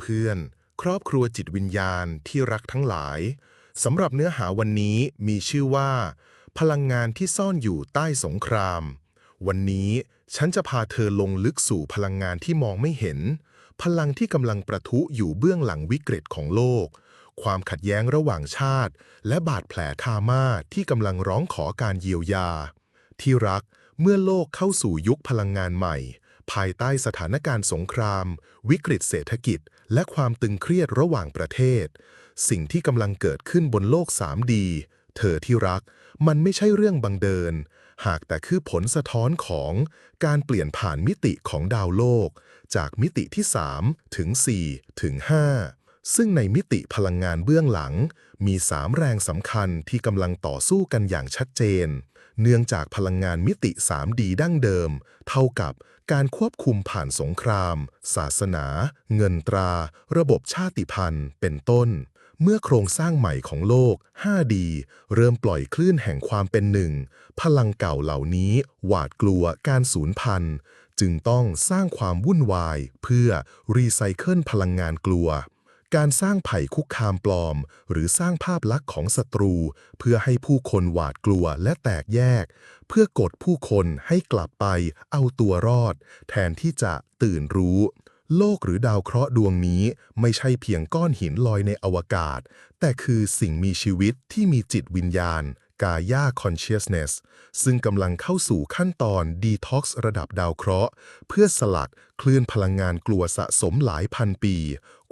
เพื่อนๆ ครอบครัวจิตวิญญาณที่รักทั้งหลายสำหรับเนื้อหาวันนี้มีชื่อว่า พลังงานที่ซ่อนอยู่ใต้สงคราม วันนี้ฉันจะพาเธอลงลึกสู่พลังงานที่มองไม่เห็น พลังที่กำลังประทุอยู่เบื้องหลังวิกฤตของโลก ความขัดแย้งระหว่างชาติ และบาดแผลคามาที่กำลังร้องขอการเยียวยา ที่รักเมื่อโลกเข้าสู่ยุคพลังงานใหม่ ภายใต้สถานการณ์สงคราม วิกฤตเศรษฐกิจ และความตึงเครียดระหว่างประเทศ สิ่งที่กำลังเกิดขึ้นบนโลก 3D เธอที่รัก มันไม่ใช่เรื่องบังเดิน หากแต่คือผลสะท้อนของการเปลี่ยนผ่านมิติของดาวโลก จากมิติที่ 3 ถึง 4 ถึง 5 ซึ่งในมิติพลังงานเบื้องหลัง มี 3 แรงสำคัญที่กำลังต่อสู้กันอย่างชัดเจน เนื่องจากพลังงานมิติ 3D ดั้งเดิม เท่ากับการควบคุมผ่านสงคราม ศาสนา เงินตรา ระบบชาติพันธุ์ เป็นต้น เมื่อโครงสร้างใหม่ของโลก 5D เริ่มปล่อยคลื่นแห่งความเป็นหนึ่ง พลังเก่าเหล่านี้หวาดกลัวการสูญพันธุ์ จึงต้องสร้างความวุ่นวาย เพื่อรีไซเคิลพลังงานกลัว การสร้างไผ่คุกคามปลอม หรือสร้างภาพลักษณ์ของศัตรู เพื่อให้ผู้คนหวาดกลัวและแตกแยก เพื่อกดผู้คนให้กลับไปเอาตัวรอด แทนที่จะตื่นรู้ โลกหรือดาวเคราะห์ดวงนี้ไม่ใช่เพียงก้อนหินลอยในอวกาศ แต่คือสิ่งมีชีวิตที่มีจิตวิญญาณ กายา consciousness ซึ่งกำลังเข้าสู่ขั้นตอน detox ระดับดาวเคราะห์ เพื่อสลัดคลื่นพลังงานกลัวสะสมหลายพันปี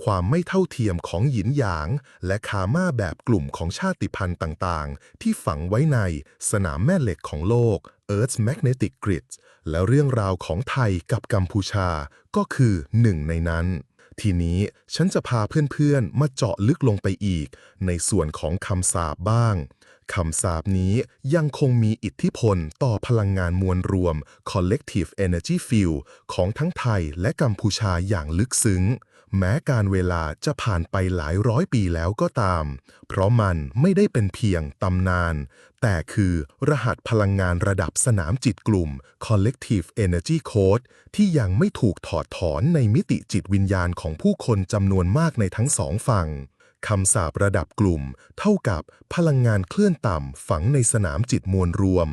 ความไม่เท่าเทียมของหยินหยาง และคาม่าแบบกลุ่มของชาติพันธุ์ต่างๆ ที่ฝังไว้ในสนามแม่เหล็กของโลก Earth's Magnetic Grid และเรื่องราวของไทยกับกัมพูชาก็คือหนึ่งในนั้นทีนี้ฉันจะพาเพื่อนๆ มาเจาะลึกลงไปอีก ในส่วนของคำสาปบ้าง คำสาปนี้ยังคงมีอิทธิพลต่อพลังงานมวลรวม collective energy field ของทั้งไทยและกัมพูชาอย่างลึกซึ้ง แม้การเวลาจะผ่านไปหลายร้อยปีแล้วก็ตาม เพราะมันไม่ได้เป็นเพียงตำนาน แต่คือรหัสพลังงานระดับสนามจิตกลุ่ม collective energy code ที่ยังไม่ถูกถอดถอนในมิติจิตวิญญาณของผู้คนจำนวนมากในทั้งสองฝั่ง คำสาประดับกลุ่ม เท่ากับพลังงานเคลื่อนต่ำฝังในสนามจิตมวลรวม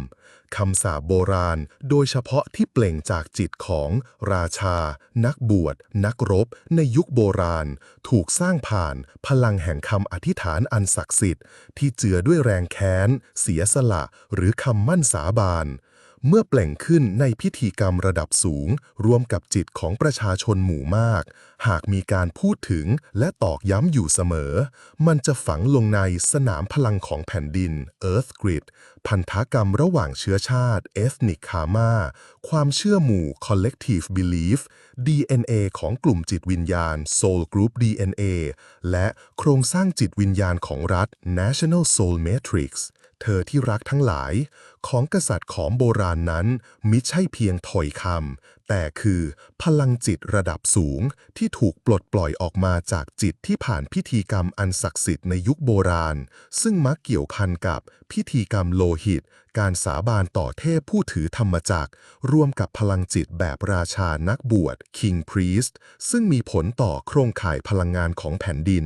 คำสาโบราณ โดยเฉพาะที่เปล่งจากจิตของราชา นักบวช นักรบ ในยุคโบราณ ถูกสร้างผ่านพลังแห่งคำอธิษฐานอันศักดิ์สิทธิ์ ที่เจือด้วยแรงแค้น เสียสละ หรือคำมั่นสาบาน เมื่อเปล่งขึ้นในพิธีกรรมระดับสูงร่วมกับจิตของประชาชนหมู่มาก หากมีการพูดถึงและตอกย้ำอยู่เสมอ มันจะฝังลงในสนามพลังของแผ่นดิน Earth Grid พันธกรรมระหว่างเชื้อชาติ Ethnic Karma ความเชื่อหมู่ Collective Belief DNA ของกลุ่มจิตวิญญาณ Soul Group DNA และโครงสร้างจิตวิญญาณของรัฐ National Soul Matrix เธอที่รักทั้งหลายของกษัตริย์ของโบราณนั้นมิใช่เพียงถอยคำแต่คือพลังจิตระดับสูงที่ถูกปลดปล่อยออกมาจากจิตที่ผ่านพิธีกรรมอันศักดิ์สิทธิ์ในยุคโบราณ ซึ่งมักเกี่ยวพันกับพิธีกรรมโลหิต การสาบานต่อเทพผู้ถือธรรมจักรรวมกับพลังจิตแบบราชานักบวช King Priest ซึ่งมีผลต่อโครงข่ายพลังงานของแผ่นดิน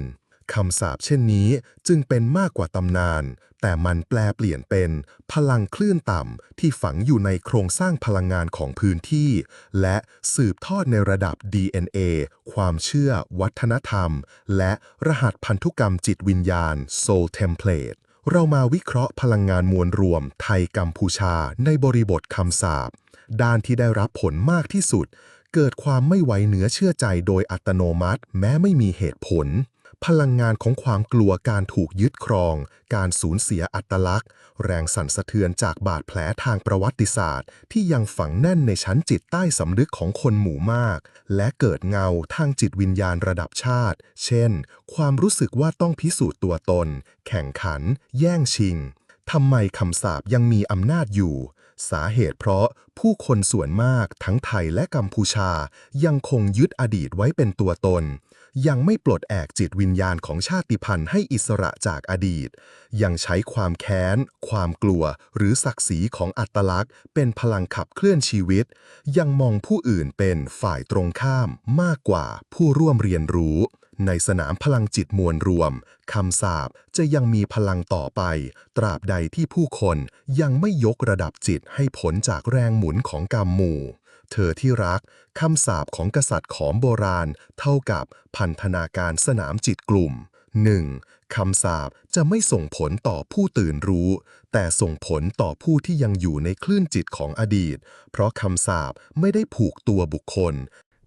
คำสาปเช่นนี้จึงเป็นมากกว่าตำนาน แต่มันแปลเปลี่ยนเป็นพลังคลื่นต่ำที่ฝังอยู่ในโครงสร้างพลังงานของพื้นที่ และสืบทอดในระดับ DNA ความเชื่อ วัฒนธรรม และรหัสพันธุกรรมจิตวิญญาณ Soul Template เรามาวิเคราะห์พลังงานมวลรวมไทยกัมพูชาในบริบทคำสาปด้านที่ได้รับผลมากที่สุด เกิดความไม่ไว้เนื้อเชื่อใจโดยอัตโนมัติ แม้ไม่มีเหตุผล พลังงานของความกลัวการถูกยึดครอง การสูญเสียอัตลักษณ์ แรงสั่นสะเทือนจากบาดแผลทางประวัติศาสตร์ ที่ยังฝังแน่นในชั้นจิตใต้สำนึกของคนหมู่มาก และเกิดเงาทางจิตวิญญาณระดับชาติ เช่น ความรู้สึกว่าต้องพิสูจน์ตัวตน แข่งขัน แย่งชิงทำไมคำสาปยังมีอำนาจอยู่ สาเหตุเพราะผู้คนส่วนมากทั้งไทยและกัมพูชา ยังคงยึดอดีตไว้เป็นตัวตน ยังไม่ปลดแอกจิตวิญญาณของชาติพันธุ์ให้อิสระจากอดีต ยังใช้ความแค้น ความกลัว หรือศักดิ์ศรีของอัตลักษณ์ เป็นพลังขับเคลื่อนชีวิต ยังมองผู้อื่นเป็นฝ่ายตรงข้ามมากกว่าผู้ร่วมเรียนรู้ ในสนามพลังจิตมวลรวมคำสาปจะยังมีพลังต่อไป ตราบใดที่ผู้คนยังไม่ยกระดับจิตให้ผลจากแรงหมุนของกรรมหมู่ เธอที่รักคำสาปของกษัตริย์ขอมโบราณ เท่ากับพันธนาการสนามจิตกลุ่ม 1. คำสาปจะไม่ส่งผลต่อผู้ตื่นรู้ แต่ส่งผลต่อผู้ที่ยังอยู่ในคลื่นจิตของอดีต เพราะคำสาปไม่ได้ผูกตัวบุคคล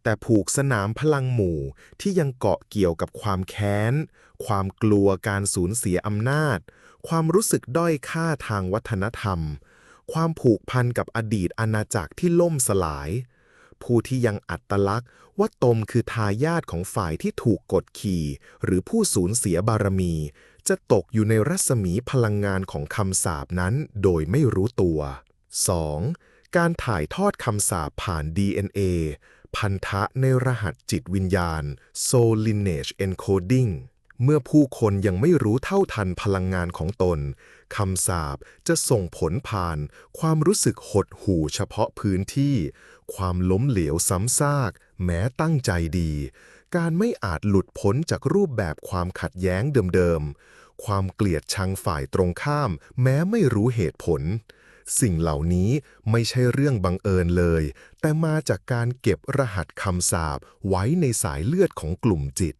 แต่ผูกสนามพลังหมู่ที่ยังเกาะเกี่ยวกับความแค้น ความกลัวการสูญเสียอำนาจ ความรู้สึกด้อยค่าทางวัฒนธรรม ความผูกพันกับอดีตอาณาจักรที่ล่มสลาย ผู้ที่ยังอัตลักษณ์ว่าตนคือทายาทของฝ่ายที่ถูกกดขี่ หรือผู้สูญเสียบารมี จะตกอยู่ในรัศมีพลังงานของคำสาปนั้นโดยไม่รู้ตัว 2. การถ่ายทอดคำสาปผ่าน DNA พันธะในรหัสจิตวิญญาณ Soul Lineage Encoding เมื่อผู้คนยังไม่รู้เท่าทันพลังงานของตน คำสาปจะส่งผลผ่าน ความรู้สึกหดหู่เฉพาะพื้นที่ ความล้มเหลวซ้ำซาก แม้ตั้งใจดี การไม่อาจหลุดพ้นจากรูปแบบความขัดแย้งเดิมๆ ความเกลียดชังฝ่ายตรงข้าม แม้ไม่รู้เหตุผล สิ่งเหล่านี้ไม่ใช่เรื่องบังเอิญเลย แต่มาจากการเก็บรหัสคำสาปไว้ในสายเลือดของกลุ่มจิต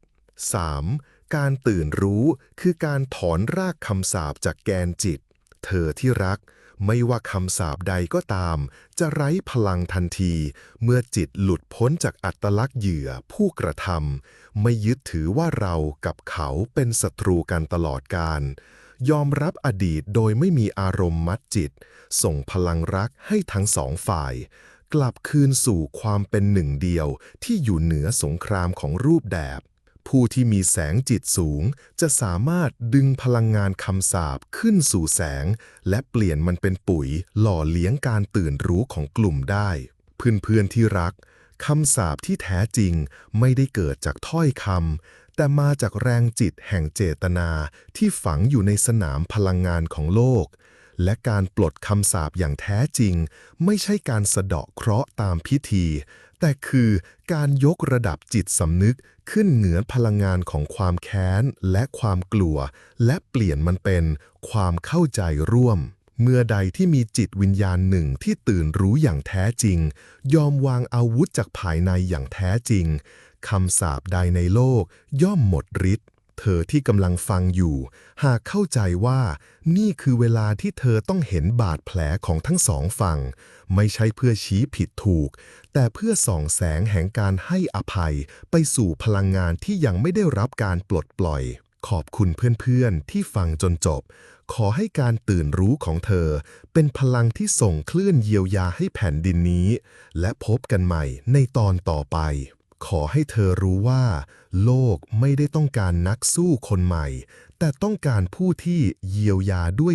3. การตื่นรู้คือการถอนรากคำสาปจากแกนจิต เธอที่รัก ไม่ว่าคำสาปใดก็ตาม จะไร้พลังทันที เมื่อจิตหลุดพ้นจากอัตลักษณ์เหยื่อผู้กระทำไม่ยึดถือว่าเรากับเขาเป็นศัตรูกันตลอดกาล ยอมรับอดีตโดยไม่มีอารมณ์มัดจิต ส่งพลังรักให้ทั้งสองฝ่าย กลับคืนสู่ความเป็นหนึ่งเดียวที่อยู่เหนือสงครามของรูปแบบผู้ที่มีแสงจิตสูง จะสามารถดึงพลังงานคำสาปขึ้นสู่แสง และเปลี่ยนมันเป็นปุ๋ย หล่อเลี้ยงการตื่นรู้ของกลุ่มได้ เพื่อนๆที่รักคำสาปที่แท้จริงไม่ได้เกิดจากถ้อยคำ แต่มาจากแรงจิตแห่งเจตนาที่ฝังอยู่ในสนามพลังงานของโลก และการปลดคำสาปอย่างแท้จริง ไม่ใช่การสะเดาะเคราะห์ตามพิธี แต่คือการยกระดับจิตสำนึกขึ้นเหนือพลังงานของความแค้นและความกลัว และเปลี่ยนมันเป็นความเข้าใจร่วมเมื่อใดที่มีจิตวิญญาณหนึ่งที่ตื่นรู้อย่างแท้จริง ยอมวางอาวุธจากภายในอย่างแท้จริง คำสาปใดในโลกย่อมหมดฤทธิ์ เธอที่กำลังฟังอยู่ หากเข้าใจว่า นี่คือเวลาที่เธอต้องเห็นบาดแผลของทั้งสองฝั่ง ไม่ใช่เพื่อชี้ผิดถูก แต่เพื่อส่องแสงแห่งการให้อภัย ไปสู่พลังงานที่ยังไม่ได้รับการปลดปล่อย ขอบคุณเพื่อนๆที่ฟังจนจบ ขอให้การตื่นรู้ของเธอ เป็นพลังที่ส่งคลื่นเยียวยาให้แผ่นดินนี้ และพบกันใหม่ในตอนต่อไป ขอให้เธอรู้ว่า โลกไม่ได้ต้องการนักสู้คนใหม่ แต่ต้องการผู้ที่เยียวยาด้วย